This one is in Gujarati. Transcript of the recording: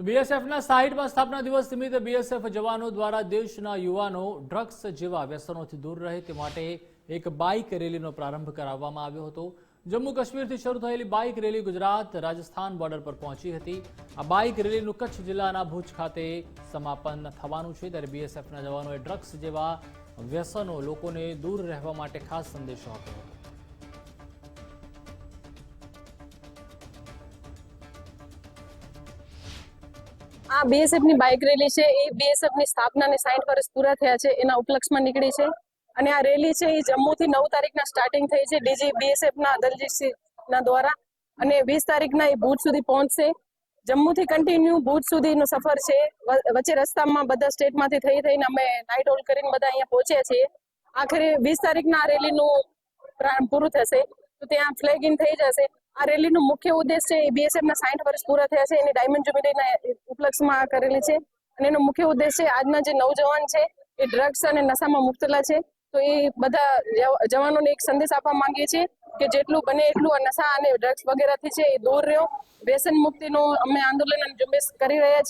તો બીએસએફના સાહીઠમાં સ્થાપના દિવસ નિમિત્તે બીએસએફ જવાનો દ્વારા દેશના યુવાનો ડ્રગ્સ જેવા વ્યસનોથી દૂર રહે તે માટે એક બાઇક રેલીનો પ્રારંભ કરાવવામાં આવ્યો હતો. જમ્મુ કાશ્મીરથી શરૂ થયેલી bike rally Gujarat Rajasthan border પર પહોંચી હતી. આ બાઇક રેલીનું કચ્છ જિલ્લાના ભુજ ખાતે સમાપન થવાનું છે. ત્યારે બીએસએફના જવાનોએ ડ્રગ્સ જેવા વ્યસનો લોકોને દૂર રહેવા માટે ખાસ સંદેશો આપ્યો હતો. આ બીએસએફની બાઇક રેલી છે, એ બીએસએફની સ્થાપનાને સાઠ વર્ષ પૂરા થયા છે, એના ઉપલક્ષમાં નીકળી છે. અને આ રેલી છે, એ જમ્મુથી નવ તારીખના સ્ટાર્ટિંગ થઈ છે ડીજી બીએસએફ ના દલજીતસિંહ ના દ્વારા. અને વીસ તારીખના એ ભુજ સુધી પહોંચશે. જમ્મુથી કન્ટિન્યુ ભુજ સુધીનો સફર છે. વચ્ચે રસ્તામાં બધા સ્ટેટમાંથી થઈ થઈને અમે નાઇટ હોલ્ડ કરીને બધા અહીંયા પહોંચ્યા છીએ. આખરે વીસ તારીખના આ રેલીનું પ્રારંભ પૂરું થશે. તો ત્યાં ફ્લેગ ઇન થઈ જશે. આ રેલીનો મુખ્ય ઉદ્દેશ છે, એ બીએસએફ ના સાઠ વર્ષ પૂરા થયા છે. એની ડાયમંડ જ્યુબિલીના ઉપલક્ષમાં આ કરેલી છે અને એનો મુખ્ય ઉદ્દેશ છે આજના જે નવજવાન છે એ ડ્રગ્સ અને નશામાં મુક્તલા છે. તો એ બધા જવાનોને એક સંદેશ આપવા માંગીએ છીએ કે જેટલું બને એટલું નશા અને ડ્રગ્સ વગેરેથી છે એ દૂર રહ્યો. વ્યસન મુક્તિનું અમે આંદોલન અને ઝુંબેશ કરી રહ્યા છીએ.